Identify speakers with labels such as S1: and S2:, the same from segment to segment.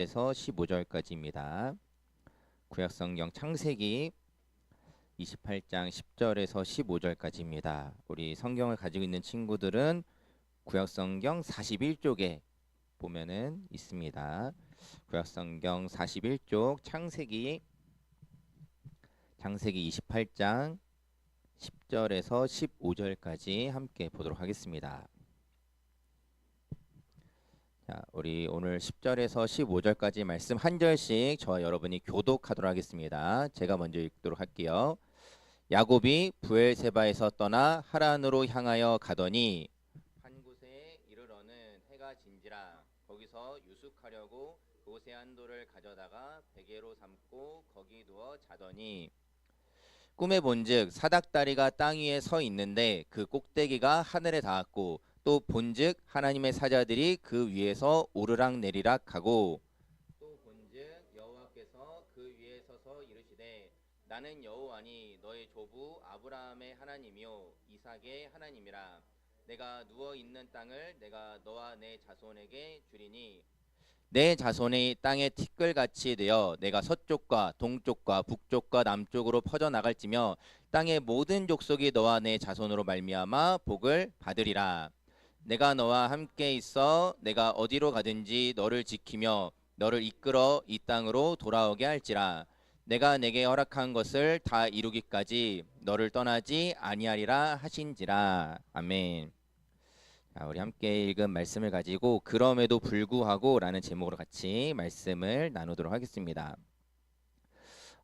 S1: 10절에서 15절까지입니다. 구약성경 창세기 28장 10절에서 15절까지입니다. 우리 성경을 가지고 있는 친구들은 구약성경 41쪽에 보면은 있습니다. 구약성경 41쪽 창세기 창세기 28장 10절에서 15절까지 함께 보도록 하겠습니다. 자, 우리 오늘 10절에서 15절까지 말씀 한 절씩 저와 여러분이 교독하도록 하겠습니다. 제가 먼저 읽도록 할게요. 야곱이 부엘세바에서 떠나 하란으로 향하여 가더니 한 곳에 이르러는 해가 진지라 거기서 유숙하려고 그곳에 한 돌을 가져다가 베개로 삼고 거기 누워 자더니 꿈에 본즉 사닥다리가 땅 위에 서 있는데 그 꼭대기가 하늘에 닿았고 또 본즉 하나님의 사자들이 그 위에서 오르락 내리락 하고 또 본즉 여호와께서 그 위에 서서 이르시되 나는 여호와니 너의 조부 아브라함의 하나님이요 이삭의 하나님이라. 내가 누워 있는 땅을 내가 너와 내 자손에게 주리니 내 자손이 땅의 티끌같이 되어 내가 서쪽과 동쪽과 북쪽과 남쪽으로 퍼져 나갈지며 땅의 모든 족속이 너와 내 자손으로 말미암아 복을 받으리라 내가 너와 함께 있어 내가 어디로 가든지 너를 지키며 너를 이끌어 이 땅으로 돌아오게 할지라 내가 내게 허락한 것을 다 이루기까지 너를 떠나지 아니하리라 하신지라 아멘. 자, 우리 함께 읽은 말씀을 가지고 그럼에도 불구하고라는 제목으로 같이 말씀을 나누도록 하겠습니다.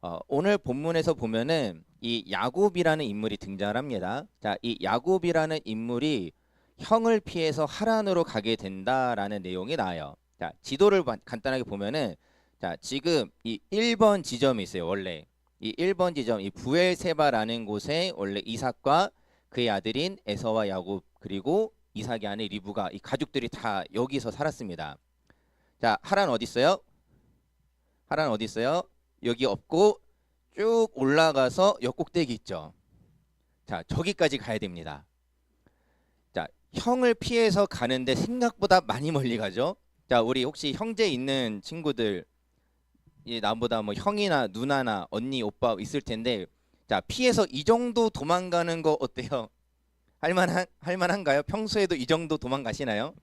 S1: 어, 오늘 본문에서 보면은 이 야곱이라는 인물이 등장을 합니다. 자, 이 야곱이라는 인물이 형을 피해서 하란으로 가게 된다라는 내용이 나와요. 자, 지도를 바- 간단하게 보면은 자, 지금 이 1번 지점이 있어요. 원래 이 1번 지점 이 부엘세바라는 곳에 원래 이삭과 그의 아들인 에서와 야곱 그리고 이삭의 아내 리브가 이 가족들이 다 여기서 살았습니다. 자, 하란 어디 있어요? 하란 어디 있어요? 여기 없고 쭉 올라가서 옆꼭대기 있죠. 자, 저기까지 가야 됩니다. 자, 형을 피해서 가는데 생각보다 많이 멀리 가죠. 자, 우리 혹시 형제 있는 친구들 이 나보다 뭐 형이나 누나나 언니 오빠 있을 텐데 자, 피해서 이 정도 도망가는 거 어때요? 할 만한 할 만한가요? 평소에도 이 정도 도망가시나요?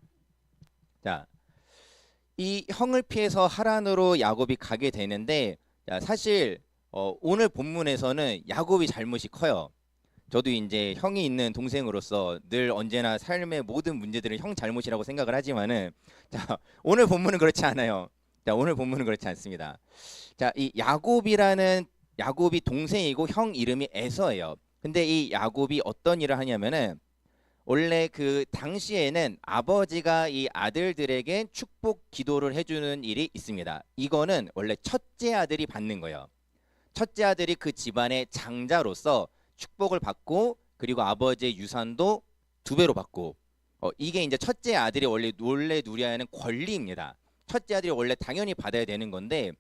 S1: 자, 이 형을 피해서 하란으로 야곱이 가게 되는데 자, 사실 어, 오늘 본문에서는 야곱이 잘못이 커요. 저도 이제 형이 있는 동생으로서 늘 언제나 삶의 모든 문제들을 형 잘못이라고 생각을 하지만은 자, 오늘 본문은 그렇지 않아요. 자, 오늘 본문은 그렇지 않습니다. 자, 이 야곱이라는 야곱이 동생이고 형 이름이 에서예요. 근데 이 야곱이 어떤 일을 하냐면은 원래 그 당시에는 아버지가 이 아들들에게 축복 기도를 해주는 일이 있습니다. 이거는 원래 첫째 아들이 받는 거예요. 첫째 아들이 그 집안의 장자로서 축복을 받고 그리고 아버지의 유산도 두 배로 받고 어, 이게 이제 첫째 아들이 원래 원래 누려야 하는 권리입니다. 첫째 아들이 원래 당연히 받아야 되는 건데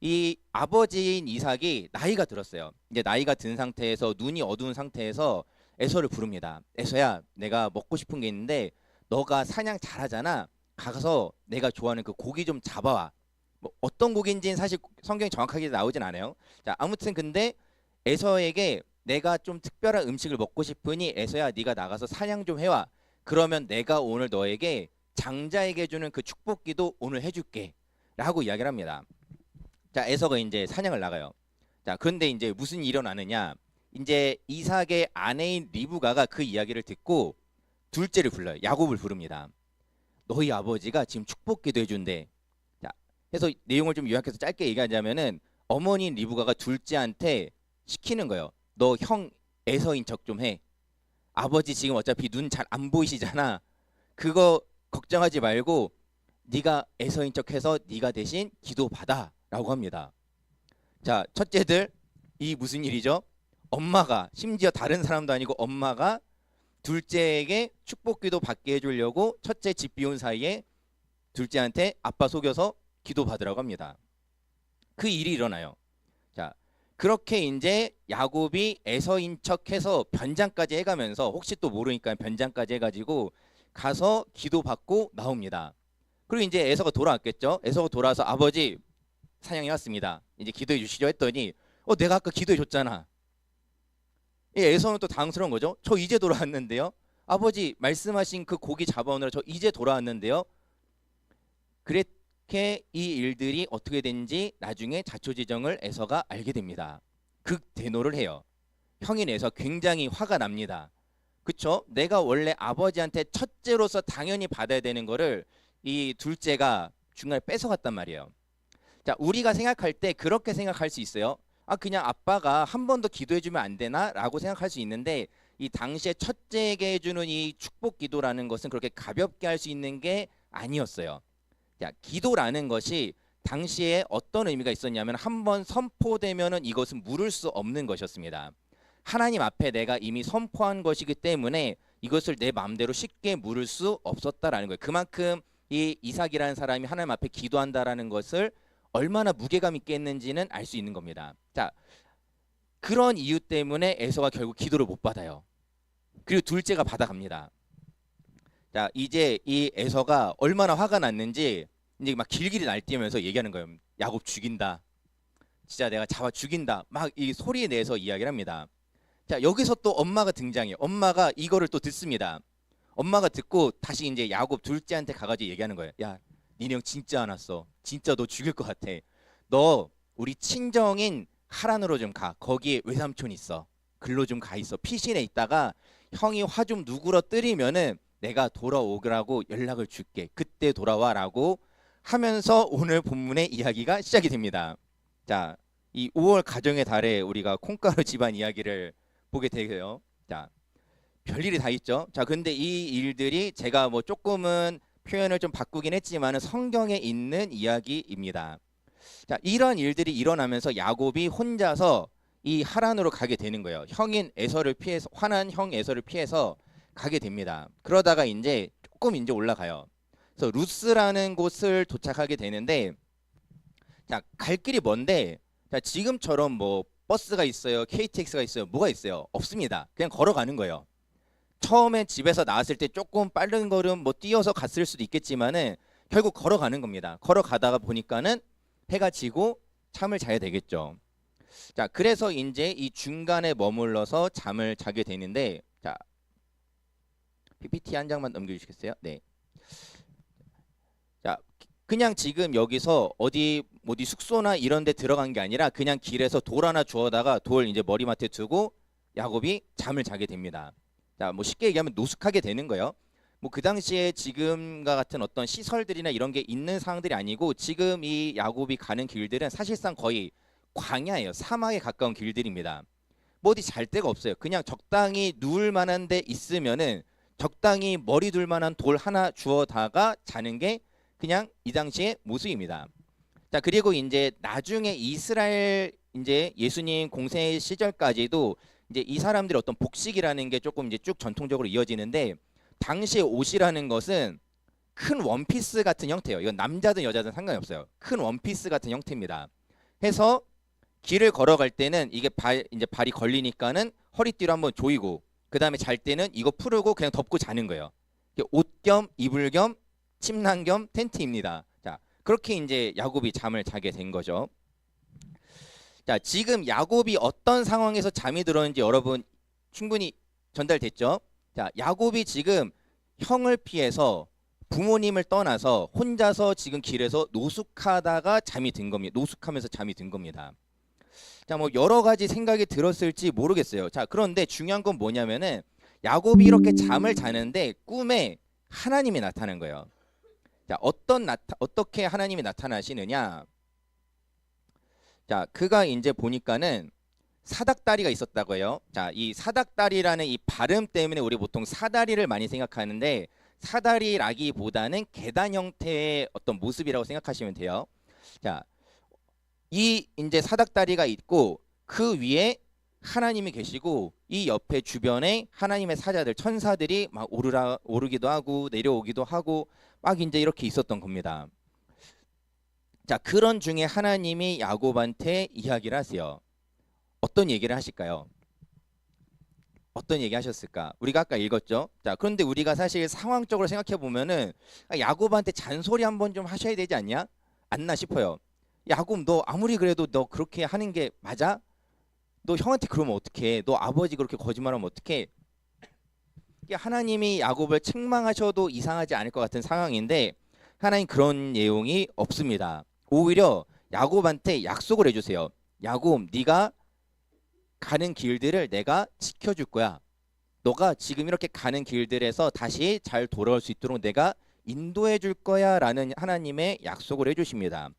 S1: 이 아버지인 이삭이 나이가 들었어요. 이제 나이가 든 상태에서 눈이 어두운 상태에서 에서를 부릅니다. 에서야, 내가 먹고 싶은 게 있는데 너가 사냥 잘하잖아. 가서 내가 좋아하는 그 고기 좀 잡아와. 뭐 어떤 고기인지는 사실 성경이 정확하게 나오진 않아요. 자, 아무튼 근데 에서에게 내가 좀 특별한 음식을 먹고 싶으니 에서야 네가 나가서 사냥 좀 해와. 그러면 내가 오늘 너에게 장자에게 주는 그 축복기도 오늘 해줄게. 라고 이야기를 합니다. 자, 에서가 이제 사냥을 나가요. 자, 그런데 이제 무슨 일이 일어나느냐? 이제 이삭의 아내인 리브가가 그 이야기를 듣고 둘째를 불러요. 야곱을 부릅니다. 너희 아버지가 지금 축복기도 해준대. 자, 해서 내용을 좀 요약해서 짧게 얘기하자면은 어머니인 리브가가 둘째한테 시키는 거예요. 너형 에서인 척 좀 해. 아버지 지금 어차피 눈 잘 안 보이시잖아. 그거 걱정하지 말고 네가 에서인 척해서 네가 대신 기도 받아라고 합니다. 자, 첫째들 이 무슨 일이죠? 엄마가 심지어 다른 사람도 아니고 엄마가 둘째에게 축복 기도 받게 해주려고 첫째 집 비운 사이에 둘째한테 아빠 속여서 기도 받으라고 합니다. 그 일이 일어나요. 자, 그렇게 이제 야곱이 에서인 척해서 변장까지 해가면서 혹시 또 모르니까 변장까지 해가지고 가서 기도 받고 나옵니다. 그리고 이제 에서가 돌아왔겠죠. 에서가 돌아와서 아버지 사냥이 왔습니다. 이제 기도해 주시죠 했더니 어 내가 아까 기도해 줬잖아. 이 에서는 또 당스러운 거죠. 저 이제 돌아왔는데요. 아버지 말씀하신 그 고기 잡아오느라 저 이제 돌아왔는데요. 그 렇게 이 일들이 어떻게 된지 나중에 자초지정을 에서가 알게 됩니다. 극대노를 해요. 형인 에서 굉장히 화가 납니다. 그쵸? 내가 원래 아버지한테 첫째로서 당연히 받아야 되는 거를 이 둘째가 중간에 뺏어갔단 말이에요. 자, 우리가 생각할 때 그렇게 생각할 수 있어요. 아, 그냥 아빠가 한 번 더 기도해주면 안 되나? 라고 생각할 수 있는데 이 당시에 첫째에게 해주는 이 축복 기도라는 것은 그렇게 가볍게 할 수 있는 게 아니었어요. 자, 기도라는 것이 당시에 어떤 의미가 있었냐면 한 번 선포되면은 이것은 물을 수 없는 것이었습니다. 하나님 앞에 내가 이미 선포한 것이기 때문에 이것을 내 마음대로 쉽게 물을 수 없었다라는 거예요. 그만큼 이 이삭이라는 사람이 하나님 앞에 기도한다라는 것을 얼마나 무게감 있게 했는지는 알 수 있는 겁니다. 자, 그런 이유 때문에 에서가 결국 기도를 못 받아요. 그리고 둘째가 받아갑니다. 자, 이제 이 에서가 얼마나 화가 났는지 이제 막 길길이 날뛰면서 얘기하는 거예요. 야곱 죽인다. 진짜 내가 잡아 죽인다. 막 이 소리 내서 이야기를 합니다. 자, 여기서 또 엄마가 등장해요. 엄마가 이거를 또 듣습니다. 엄마가 듣고 다시 이제 야곱 둘째한테 가가지고 얘기하는 거예요. 야, 니네 형 진짜 안 왔어. 진짜 너 죽일 것 같아. 너 우리 친정인 하란으로 좀 가. 거기에 외삼촌 있어. 글로 좀 가 있어. 피신에 있다가 형이 화 좀 누그러뜨리면은 내가 돌아오라고 연락을 줄게. 그때 돌아와라고 하면서 오늘 본문의 이야기가 시작이 됩니다. 자, 이 5월 가정의 달에 우리가 콩가루 집안 이야기를 보게 되고요. 자, 별일이 다 있죠. 자, 근데 이 일들이 제가 뭐 조금은 표현을 좀 바꾸긴 했지만은 성경에 있는 이야기입니다. 자, 이런 일들이 일어나면서 야곱이 혼자서 이 하란으로 가게 되는 거예요. 형인 에서를 피해서 화난 형 에서를 피해서 가게 됩니다. 그러다가 이제 조금 이제 올라가요. 그래서 루스라는 곳을 도착하게 되는데 자, 갈 길이 먼데 자, 지금처럼 뭐 버스가 있어요. KTX가 있어요. 뭐가 있어요? 없습니다. 그냥 걸어가는 거예요. 처음에 집에서 나왔을 때 조금 빠른 걸음 뭐 뛰어서 갔을 수도 있겠지만은 결국 걸어가는 겁니다. 걸어가다가 보니까는 해가 지고 잠을 자야 되겠죠. 자, 그래서 이제 이 중간에 머물러서 잠을 자게 되는데 자, PPT 한 장만 넘겨 주시겠어요? 네. 자, 그냥 지금 여기서 어디 어디 숙소나 이런 데 들어간 게 아니라 그냥 길에서 돌 하나 주워다가 돌 이제 머리맡에 두고 야곱이 잠을 자게 됩니다. 자, 뭐 쉽게 얘기하면 노숙하게 되는 거예요. 뭐 그 당시에 지금과 같은 어떤 시설들이나 이런 게 있는 상황들이 아니고 지금 이 야곱이 가는 길들은 사실상 거의 광야예요. 사막에 가까운 길들입니다. 뭐 어디 잘 데가 없어요. 그냥 적당히 누울 만한 데 있으면은 적당히 머리 둘 만한 돌 하나 주워다가 자는 게 그냥 이 당시의 모습입니다. 자, 그리고 이제 나중에 이스라엘 이제 예수님 공생 시절까지도 이제 이 사람들의 어떤 복식이라는 게 조금 이제 쭉 전통적으로 이어지는데 당시의 옷이라는 것은 큰 원피스 같은 형태예요. 이건 남자든 여자든 상관이 없어요. 큰 원피스 같은 형태입니다. 해서 길을 걸어갈 때는 이게 발 이제 발이 걸리니까는 허리띠로 한번 조이고 그 다음에 잘 때는 이거 풀고 그냥 덮고 자는 거예요. 옷 겸 이불 겸 침낭 겸 텐트입니다. 자 그렇게 이제 야곱이 잠을 자게 된 거죠. 자 지금 야곱이 어떤 상황에서 잠이 들었는지 여러분 충분히 전달됐죠. 자 야곱이 지금 형을 피해서 부모님을 떠나서 혼자서 지금 길에서 노숙하다가 잠이 든 겁니다. 노숙하면서 잠이 든 겁니다. 자, 뭐 여러 가지 생각이 들었을지 모르겠어요. 자, 그런데 중요한 건 뭐냐면은 야곱이 이렇게 잠을 자는데 꿈에 하나님이 나타난 거예요. 자, 어떤 나타 어떻게 하나님이 나타나시느냐? 자, 그가 이제 보니까는 사닥다리가 있었다고 해요. 자, 이 사닥다리라는 이 발음 때문에 우리 보통 사다리를 많이 생각하는데 사다리라기보다는 계단 형태의 어떤 모습이라고 생각하시면 돼요. 자, 이 이제 사닥다리가 있고 그 위에 하나님이 계시고 이 옆에 주변에 하나님의 사자들 천사들이 막 오르라 오르기도 하고 내려오기도 하고 막 이제 이렇게 있었던 겁니다. 자, 그런 중에 하나님이 야곱한테 이야기를 하세요. 어떤 얘기를 하실까요? 어떤 얘기 하셨을까? 우리가 아까 읽었죠. 자, 그런데 우리가 사실 상황적으로 생각해 보면은 아, 야곱한테 잔소리 한번 좀 하셔야 되지 않냐? 않나 싶어요. 야곱 너 아무리 그래도 너 그렇게 하는 게 맞아? 너 형한테 그러면 어떡해? 너 아버지 그렇게 거짓말하면 어떡해? 하나님이 야곱을 책망하셔도 이상하지 않을 것 같은 상황인데 하나님 그런 내용이 없습니다. 오히려 야곱한테 약속을 해주세요. 야곱, 네가 가는 길들을 내가 지켜줄 거야. 너가 지금 이렇게 가는 길들에서 다시 잘 돌아올 수 있도록 내가 인도해 줄 거야 라는 하나님의 약속을 해주십니다.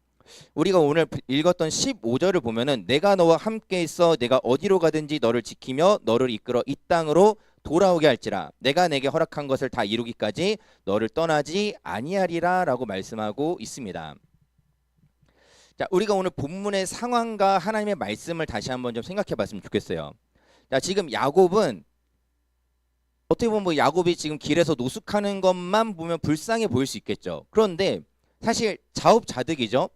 S1: 우리가 오늘 읽었던 15절을 보면은 내가 너와 함께 있어 내가 어디로 가든지 너를 지키며 너를 이끌어 이 땅으로 돌아오게 할지라 내가 내게 허락한 것을 다 이루기까지 너를 떠나지 아니하리라라고 말씀하고 있습니다. 자, 우리가 오늘 본문의 상황과 하나님의 말씀을 다시 한번 좀 생각해 봤으면 좋겠어요. 자, 지금 야곱은 어떻게 보면 뭐 야곱이 지금 길에서 노숙하는 것만 보면 불쌍해 보일 수 있겠죠. 그런데 사실 자업자득이죠.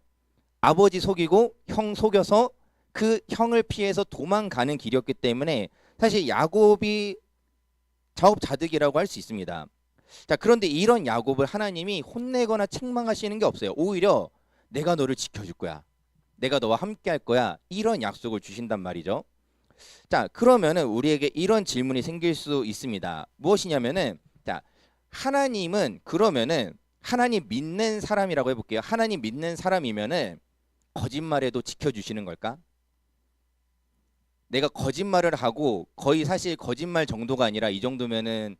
S1: 아버지 속이고 형 속여서 그 형을 피해서 도망가는 길이었기 때문에 사실 야곱이 자업자득이라고 할 수 있습니다. 자, 그런데 이런 야곱을 하나님이 혼내거나 책망하시는 게 없어요. 오히려 내가 너를 지켜줄 거야. 내가 너와 함께 할 거야. 이런 약속을 주신단 말이죠. 자, 그러면은 우리에게 이런 질문이 생길 수 있습니다. 무엇이냐면은 자, 하나님은 그러면은 하나님 믿는 사람이라고 해 볼게요. 하나님 믿는 사람이면은 거짓말에도 지켜주시는 걸까? 내가 거짓말을 하고 거의 사실 거짓말 정도가 아니라 이 정도면은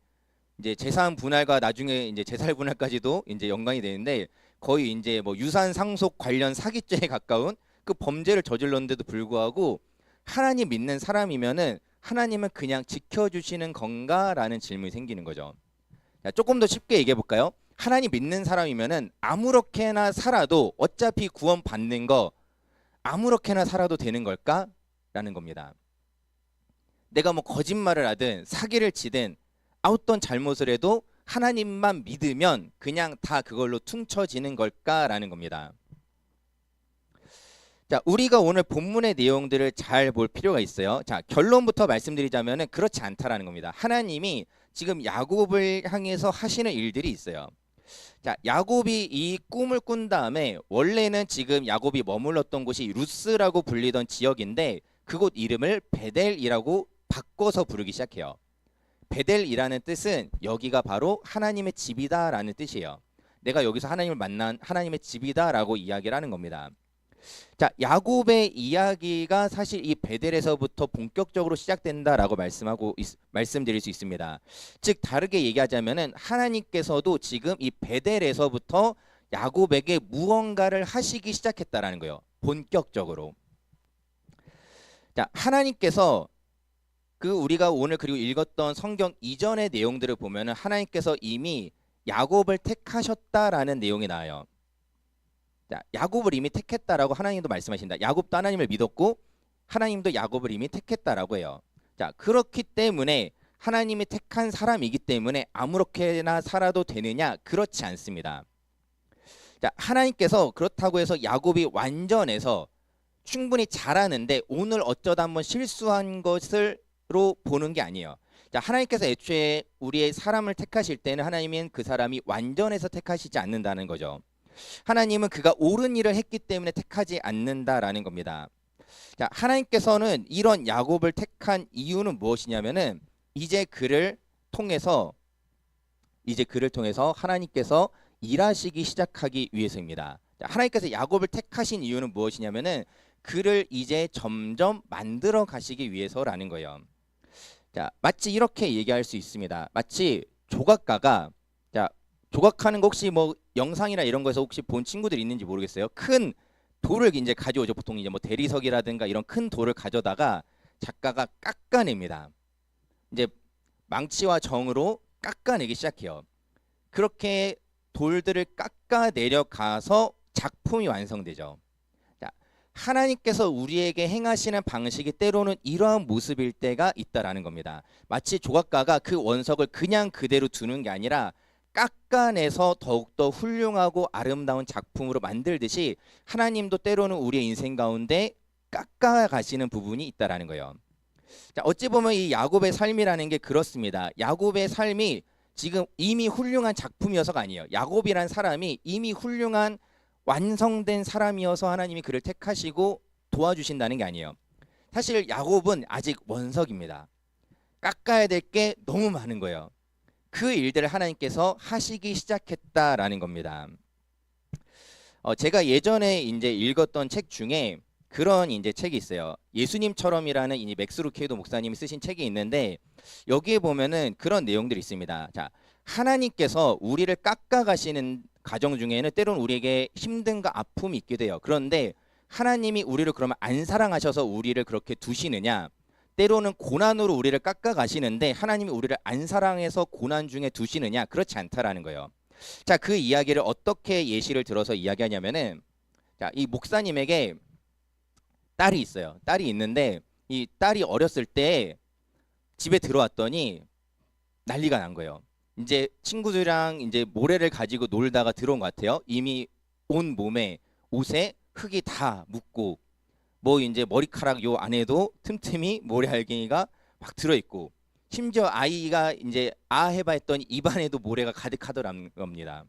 S1: 이제 재산 분할과 나중에 이제 재산 분할까지도 이제 연관이 되는데 거의 이제 뭐 유산 상속 관련 사기죄에 가까운 그 범죄를 저질렀는데도 불구하고 하나님 믿는 사람이면은 하나님은 그냥 지켜주시는 건가라는 질문이 생기는 거죠. 자, 조금 더 쉽게 얘기해 볼까요? 하나님 믿는 사람이면은 아무렇게나 살아도 어차피 구원 받는 거 아무렇게나 살아도 되는 걸까 라는 겁니다. 내가 뭐 거짓말을 하든 사기를 치든 어떤 잘못을 해도 하나님만 믿으면 그냥 다 그걸로 퉁쳐지는 걸까라는 겁니다. 자, 우리가 오늘 본문의 내용들을 잘 볼 필요가 있어요. 자, 결론부터 말씀드리자면은 그렇지 않다라는 겁니다. 하나님이 지금 야곱을 향해서 하시는 일들이 있어요. 자, 야곱이 이 꿈을 꾼 다음에 원래는 지금 야곱이 머물렀던 곳이 루스라고 불리던 지역인데 그곳 이름을 베델이라고 바꿔서 부르기 시작해요. 베델이라는 뜻은 여기가 바로 하나님의 집이다라는 뜻이에요. 내가 여기서 하나님을 만난 하나님의 집이다라고 이야기를 하는 겁니다. 자, 야곱의 이야기가 사실 이 베델에서부터 본격적으로 시작된다라고 말씀하고 있, 말씀드릴 수 있습니다. 즉 다르게 얘기하자면은 하나님께서도 지금 이 베델에서부터 야곱에게 무언가를 하시기 시작했다라는 거예요. 본격적으로. 자, 하나님께서 그 우리가 오늘 그리고 읽었던 성경 이전의 내용들을 보면은 하나님께서 이미 야곱을 택하셨다라는 내용이 나와요. 자, 야곱을 이미 택했다라고 하나님도 말씀하신다. 야곱도 하나님을 믿었고 하나님도 야곱을 이미 택했다라고 해요. 자, 그렇기 때문에 하나님이 택한 사람이기 때문에 아무렇게나 살아도 되느냐? 그렇지 않습니다. 자, 하나님께서 그렇다고 해서 야곱이 완전해서 충분히 잘하는데 오늘 어쩌다 한번 실수한 것을로 보는 게 아니에요. 자, 하나님께서 애초에 우리의 사람을 택하실 때는 하나님은 그 사람이 완전해서 택하시지 않는다는 거죠. 하나님은 그가 옳은 일을 했기 때문에 택하지 않는다라는 겁니다. 자, 하나님께서는 이런 야곱을 택한 이유는 무엇이냐면은 이제 그를 통해서 이제 그를 통해서 하나님께서 일하시기 시작하기 위해서입니다. 자, 하나님께서 야곱을 택하신 이유는 무엇이냐면은 그를 이제 점점 만들어 가시기 위해서라는 거예요. 자, 마치 이렇게 얘기할 수 있습니다. 마치 조각가가 자, 조각하는 거 혹시 뭐 영상이나 이런 거에서 혹시 본 친구들 있는지 모르겠어요. 큰 돌을 이제 가져오죠. 보통 이제 뭐 대리석이라든가 이런 큰 돌을 가져다가 작가가 깎아냅니다. 이제 망치와 정으로 깎아내기 시작해요. 그렇게 돌들을 깎아 내려가서 작품이 완성되죠. 자, 하나님께서 우리에게 행하시는 방식이 때로는 이러한 모습일 때가 있다라는 겁니다. 마치 조각가가 그 원석을 그냥 그대로 두는 게 아니라 깎아내서 더욱더 훌륭하고 아름다운 작품으로 만들듯이 하나님도 때로는 우리의 인생 가운데 깎아 가시는 부분이 있다라는 거예요. 자, 어찌 보면 이 야곱의 삶이라는 게 그렇습니다. 야곱의 삶이 지금 이미 훌륭한 작품이어서가 아니에요. 야곱이란 사람이 이미 훌륭한 완성된 사람이어서 하나님이 그를 택하시고 도와주신다는 게 아니에요. 사실 야곱은 아직 원석입니다. 깎아야 될 게 너무 많은 거예요. 그 일들을 하나님께서 하시기 시작했다라는 겁니다. 어, 제가 예전에 이제 읽었던 책 중에 그런 이제 책이 있어요. 예수님처럼이라는 이 맥스 루케이도 목사님이 쓰신 책이 있는데 여기에 보면은 그런 내용들이 있습니다. 자, 하나님께서 우리를 깎아 가시는 가정 중에는 때론 우리에게 힘든가 아픔이 있게 돼요. 그런데 하나님이 우리를 그러면 안 사랑하셔서 우리를 그렇게 두시느냐? 때로는 고난으로 우리를 깎아 가시는데 하나님이 우리를 안 사랑해서 고난 중에 두시느냐? 그렇지 않다라는 거예요. 자, 그 이야기를 어떻게 예시를 들어서 이야기하냐면은 자, 이 목사님에게 딸이 있어요. 딸이 있는데 이 딸이 어렸을 때 집에 들어왔더니 난리가 난 거예요. 이제 친구들이랑 이제 모래를 가지고 놀다가 들어온 것 같아요. 이미 온 몸에 옷에 흙이 다 묻고 뭐 이제 머리카락 요 안에도 틈틈이 모래 알갱이가 막 들어 있고 심지어 아이가 이제 아 해봐 했더니 입안에도 모래가 가득하더라는 겁니다.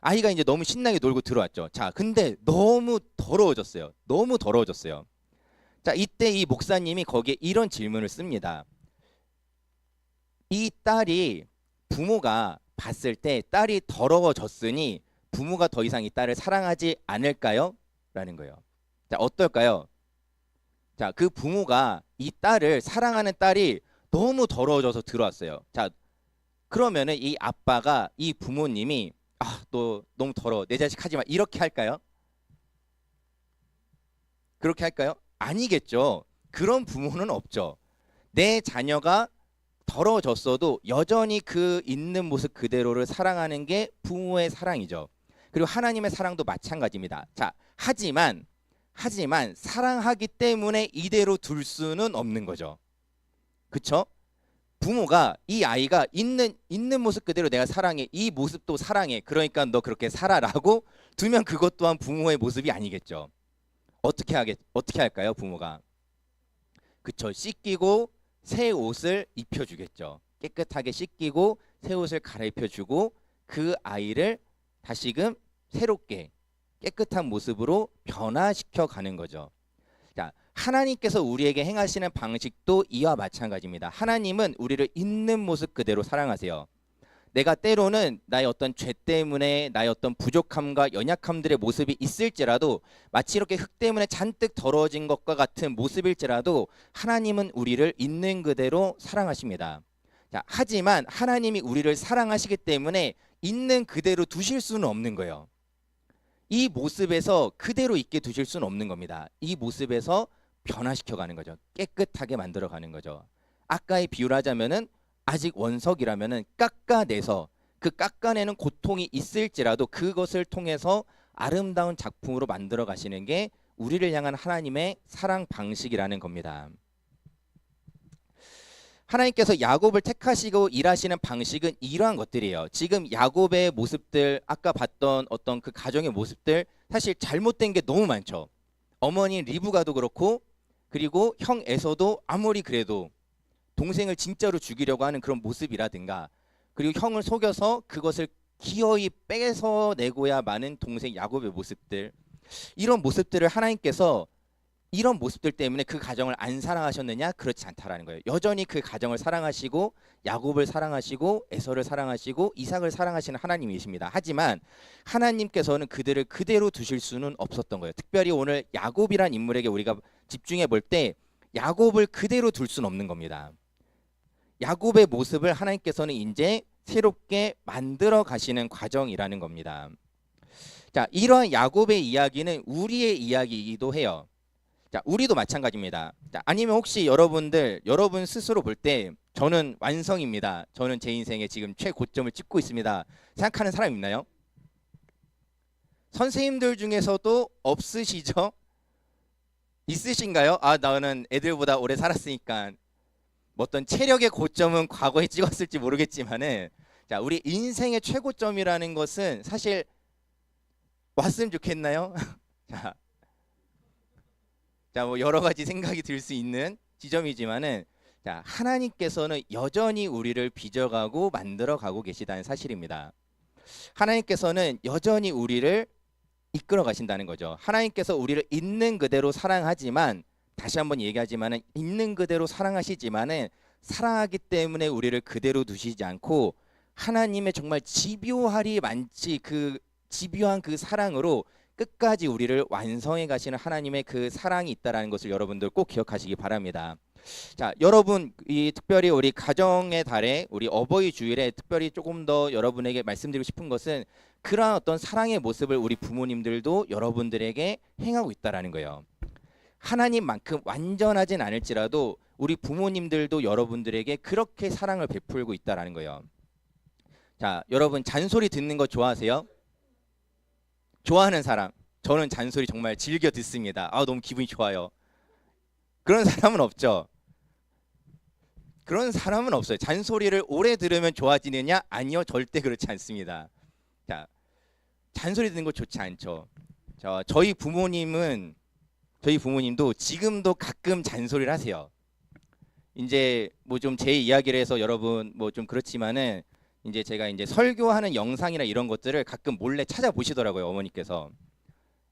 S1: 아이가 이제 너무 신나게 놀고 들어왔죠. 자, 근데 너무 더러워졌어요. 너무 더러워졌어요. 자, 이때 이 목사님이 거기에 이런 질문을 씁니다. 이 딸이 부모가 봤을 때 딸이 더러워졌으니 부모가 더 이상 이 딸을 사랑하지 않을까요? 라는 거예요. 자, 어떨까요? 자, 그 부모가 이 딸을 사랑하는 딸이 너무 더러워져서 들어왔어요. 자, 그러면은 이 아빠가 이 부모님이 아, 너 너무 더러워. 내 자식 하지 마. 이렇게 할까요? 그렇게 할까요? 아니겠죠. 그런 부모는 없죠. 내 자녀가 더러워졌어도 여전히 그 있는 모습 그대로를 사랑하는 게 부모의 사랑이죠. 그리고 하나님의 사랑도 마찬가지입니다. 자, 하지만 하지만 사랑하기 때문에 이대로 둘 수는 없는 거죠. 그쵸? 부모가 이 아이가 있는 있는 모습 그대로 내가 사랑해 이 모습도 사랑해 그러니까 너 그렇게 살아라고 두면 그것 또한 부모의 모습이 아니겠죠. 어떻게 하겠 어떻게 할까요 부모가? 그쵸 씻기고 새 옷을 입혀주겠죠. 깨끗하게 씻기고 새 옷을 갈아입혀주고 그 아이를 다시금 새롭게 깨끗한 모습으로 변화시켜 가는 거죠. 자, 하나님께서 우리에게 행하시는 방식도 이와 마찬가지입니다. 하나님은 우리를 있는 모습 그대로 사랑하세요. 내가 때로는 나의 어떤 죄 때문에 나의 어떤 부족함과 연약함들의 모습이 있을지라도 마치 이렇게 흙 때문에 잔뜩 더러워진 것과 같은 모습일지라도 하나님은 우리를 있는 그대로 사랑하십니다. 자, 하지만 하나님이 우리를 사랑하시기 때문에 있는 그대로 두실 수는 없는 거예요. 이 모습에서 그대로 있게 두실 수는 없는 겁니다. 이 모습에서 변화시켜 가는 거죠. 깨끗하게 만들어 가는 거죠. 아까의 비유를 하자면은 아직 원석이라면은 깎아내서 그 깎아내는 고통이 있을지라도 그것을 통해서 아름다운 작품으로 만들어 가시는 게 우리를 향한 하나님의 사랑 방식이라는 겁니다. 하나님께서 야곱을 택하시고 일하시는 방식은 이러한 것들이에요. 지금 야곱의 모습들, 아까 봤던 어떤 그 가정의 모습들, 사실 잘못된 게 너무 많죠. 어머니 리브가도 그렇고, 그리고 형 에서도 아무리 그래도 동생을 진짜로 죽이려고 하는 그런 모습이라든가, 그리고 형을 속여서 그것을 기어이 뺏어내고야 마는 동생 야곱의 모습들, 이런 모습들을 하나님께서 이런 모습들 때문에 그 가정을 안 사랑하셨느냐? 그렇지 않다라는 거예요. 여전히 그 가정을 사랑하시고 야곱을 사랑하시고 에서를 사랑하시고 이삭을 사랑하시는 하나님이십니다. 하지만 하나님께서는 그들을 그대로 두실 수는 없었던 거예요. 특별히 오늘 야곱이란 인물에게 우리가 집중해 볼 때 야곱을 그대로 둘 수는 없는 겁니다. 야곱의 모습을 하나님께서는 이제 새롭게 만들어 가시는 과정이라는 겁니다. 자, 이러한 야곱의 이야기는 우리의 이야기이기도 해요. 자, 우리도 마찬가지입니다. 자, 아니면 혹시 여러분들 여러분 스스로 볼 때 저는 완성입니다. 저는 제 인생에 지금 최고점을 찍고 있습니다. 생각하는 사람 있나요? 선생님들 중에서도 없으시죠? 있으신가요? 아, 나는 애들보다 오래 살았으니까 뭐 어떤 체력의 고점은 과거에 찍었을지 모르겠지만은 자, 우리 인생의 최고점이라는 것은 사실 왔으면 좋겠나요? 자, 자, 뭐 여러 가지 생각이 들 수 있는 지점이지만은 자, 하나님께서는 여전히 우리를 빚어가고 만들어 가고 계시다는 사실입니다. 하나님께서는 여전히 우리를 이끌어 가신다는 거죠. 하나님께서 우리를 있는 그대로 사랑하지만 다시 한번 얘기하지만은 있는 그대로 사랑하시지만은 사랑하기 때문에 우리를 그대로 두시지 않고 하나님의 정말 집요하리 많지 그 집요한 그 사랑으로 끝까지 우리를 완성해 가시는 하나님의 그 사랑이 있다라는 것을 여러분들 꼭 기억하시기 바랍니다. 자, 여러분 이 특별히 우리 가정의 달에 우리 어버이 주일에 특별히 조금 더 여러분에게 말씀드리고 싶은 것은 그러한 어떤 사랑의 모습을 우리 부모님들도 여러분들에게 행하고 있다라는 거예요. 하나님만큼 완전하진 않을지라도 우리 부모님들도 여러분들에게 그렇게 사랑을 베풀고 있다라는 거예요. 자, 여러분 잔소리 듣는 거 좋아하세요? 좋아하는 사람. 저는 잔소리 정말 즐겨 듣습니다. 아, 너무 기분이 좋아요. 그런 사람은 없죠. 그런 사람은 없어요. 잔소리를 오래 들으면 좋아지느냐? 아니요, 절대 그렇지 않습니다. 자, 잔소리 듣는 거 좋지 않죠. 저 저희 부모님은 저희 부모님도 지금도 가끔 잔소리를 하세요. 이제 뭐 좀 제 이야기를 해서 여러분 뭐 좀 그렇지만은 이제 제가 이제 설교하는 영상이나 이런 것들을 가끔 몰래 찾아보시더라고요 어머니께서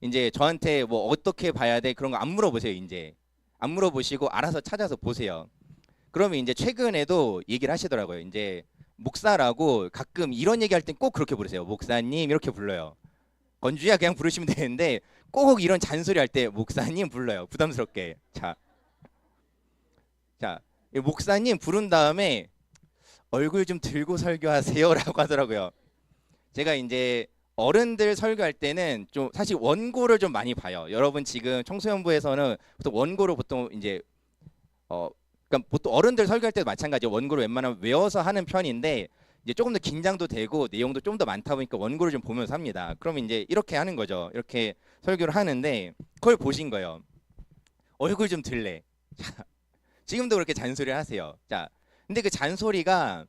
S1: 이제 저한테 뭐 어떻게 봐야 돼 그런 거 안 물어보세요 이제 안 물어보시고 알아서 찾아서 보세요. 그러면 이제 최근에도 얘기를 하시더라고요. 이제 목사라고 가끔 이런 얘기할 땐 꼭 그렇게 부르세요. 목사님 이렇게 불러요. 건주야 그냥 부르시면 되는데 꼭 이런 잔소리 할 때 목사님 불러요. 부담스럽게. 자, 자이 목사님 부른 다음에 얼굴 좀 들고 설교하세요라고 하더라고요. 제가 이제 어른들 설교할 때는 좀 사실 원고를 좀 많이 봐요. 여러분 지금 청소년부에서는 보통 원고를 보통 이제 어 그러니까 보통 어른들 설교할 때도 마찬가지예요. 원고를 웬만하면 외워서 하는 편인데 이제 조금 더 긴장도 되고 내용도 좀 더 많다 보니까 원고를 좀 보면서 합니다. 그러면 이제 이렇게 하는 거죠. 이렇게 설교를 하는데 그걸 보신 거예요. 얼굴 좀 들래. 자, 지금도 그렇게 잔소리를 하세요. 자, 근데 그 잔소리가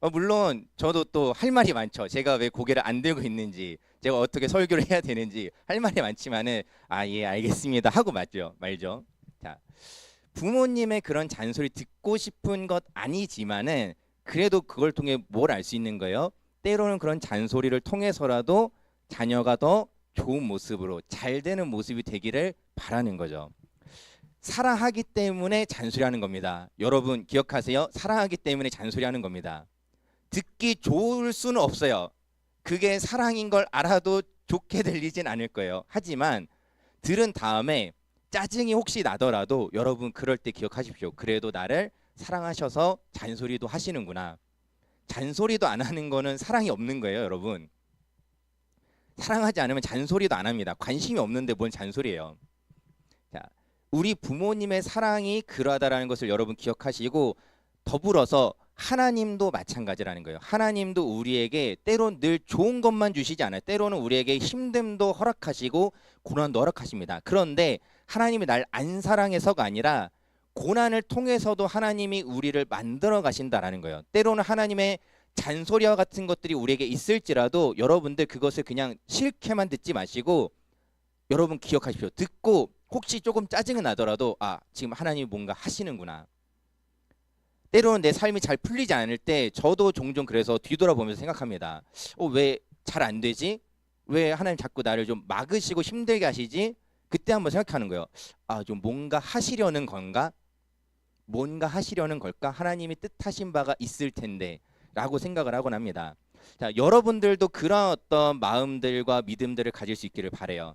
S1: 어, 물론 저도 또 할 말이 많죠. 제가 왜 고개를 안 들고 있는지, 제가 어떻게 설교를 해야 되는지 할 말이 많지만은 아 예 알겠습니다 하고 맞죠, 말죠. 자, 부모님의 그런 잔소리 듣고 싶은 것 아니지만은 그래도 그걸 통해 뭘 알 수 있는 거예요? 때로는 그런 잔소리를 통해서라도 자녀가 더 좋은 모습으로 잘 되는 모습이 되기를 바라는 거죠. 사랑하기 때문에 잔소리하는 겁니다. 여러분 기억하세요. 사랑하기 때문에 잔소리하는 겁니다. 듣기 좋을 수는 없어요. 그게 사랑인 걸 알아도 좋게 들리진 않을 거예요. 하지만 들은 다음에 짜증이 혹시 나더라도 여러분 그럴 때 기억하십시오. 그래도 나를 사랑하셔서 잔소리도 하시는구나. 잔소리도 안 하는 거는 사랑이 없는 거예요, 여러분. 사랑하지 않으면 잔소리도 안 합니다. 관심이 없는데 뭔 잔소리예요. 자, 우리 부모님의 사랑이 그러하다라는 것을 여러분 기억하시고 더불어서 하나님도 마찬가지라는 거예요. 하나님도 우리에게 때론 늘 좋은 것만 주시지 않아요. 때로는 우리에게 힘듦도 허락하시고 고난도 허락하십니다. 그런데 하나님이 날 안 사랑해서가 아니라 고난을 통해서도 하나님이 우리를 만들어 가신다라는 거예요. 때로는 하나님의 잔소리와 같은 것들이 우리에게 있을지라도 여러분들 그것을 그냥 싫게만 듣지 마시고 여러분 기억하십시오. 듣고 혹시 조금 짜증은 나더라도 아 지금 하나님이 뭔가 하시는구나. 때로는 내 삶이 잘 풀리지 않을 때 저도 종종 그래서 뒤돌아보면서 생각합니다. 어, 왜 잘 안 되지? 왜 하나님 자꾸 나를 좀 막으시고 힘들게 하시지? 그때 한번 생각하는 거예요. 아, 좀 뭔가 하시려는 건가? 뭔가 하시려는 걸까? 하나님이 뜻하신 바가 있을 텐데 라고 생각을 하곤 합니다. 자, 여러분들도 그런 어떤 마음들과 믿음들을 가질 수 있기를 바래요.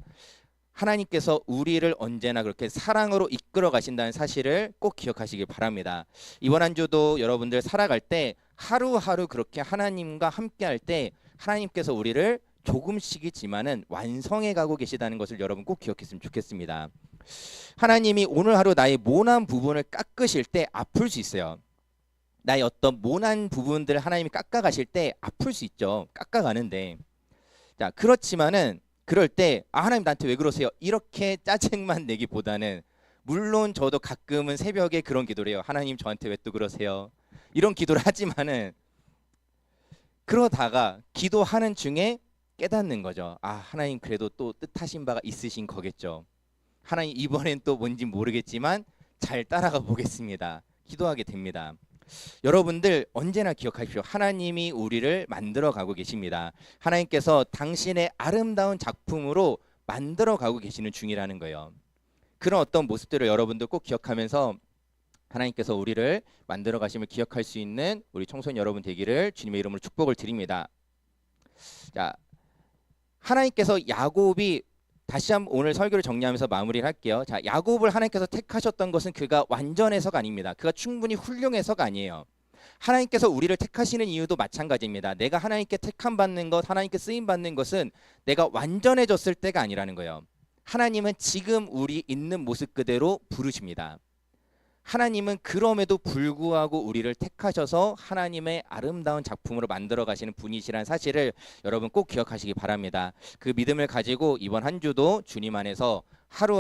S1: 하나님께서 우리를 언제나 그렇게 사랑으로 이끌어 가신다는 사실을 꼭 기억하시길 바랍니다. 이번 한 주도 여러분들 살아갈 때 하루하루 그렇게 하나님과 함께 할 때 하나님께서 우리를 조금씩이지만은 완성해 가고 계시다는 것을 여러분 꼭 기억했으면 좋겠습니다. 하나님이 오늘 하루 나의 모난 부분을 깎으실 때 아플 수 있어요. 나의 어떤 모난 부분들을 하나님이 깎아 가실 때 아플 수 있죠. 깎아 가는데. 자, 그렇지만은 그럴 때 아, 하나님 나한테 왜 그러세요? 이렇게 짜증만 내기보다는 물론 저도 가끔은 새벽에 그런 기도를 해요. 하나님 저한테 왜 또 그러세요? 이런 기도를 하지만은 그러다가 기도하는 중에 깨닫는 거죠. 아, 하나님 그래도 또 뜻하신 바가 있으신 거겠죠. 하나님 이번엔 또 뭔지 모르겠지만 잘 따라가 보겠습니다. 기도하게 됩니다. 여러분들 언제나 기억하십시오. 하나님이 우리를 만들어 가고 계십니다. 하나님께서 당신의 아름다운 작품으로 만들어 가고 계시는 중이라는 거예요. 그런 어떤 모습들을 여러분들 꼭 기억하면서 하나님께서 우리를 만들어 가심을 기억할 수 있는 우리 청소년 여러분 되기를 주님의 이름으로 축복을 드립니다. 자, 하나님께서 야곱이 다시 한번 오늘 설교를 정리하면서 마무리를 할게요. 자, 야곱을 하나님께서 택하셨던 것은 그가 완전해서가 아닙니다. 그가 충분히 훌륭해서가 아니에요. 하나님께서 우리를 택하시는 이유도 마찬가지입니다. 내가 하나님께 택함 받는 것, 하나님께 쓰임 받는 것은 내가 완전해졌을 때가 아니라는 거예요. 하나님은 지금 우리 있는 모습 그대로 부르십니다. 하나님은 그럼에도 불구하고 우리를 택하셔서 하나님의 아름다운 작품으로 만들어 가시는 분이시라는 사실을 여러분 꼭 기억하시기 바랍니다. 그 믿음을 가지고 이번 한 주도 주님 안에서 하루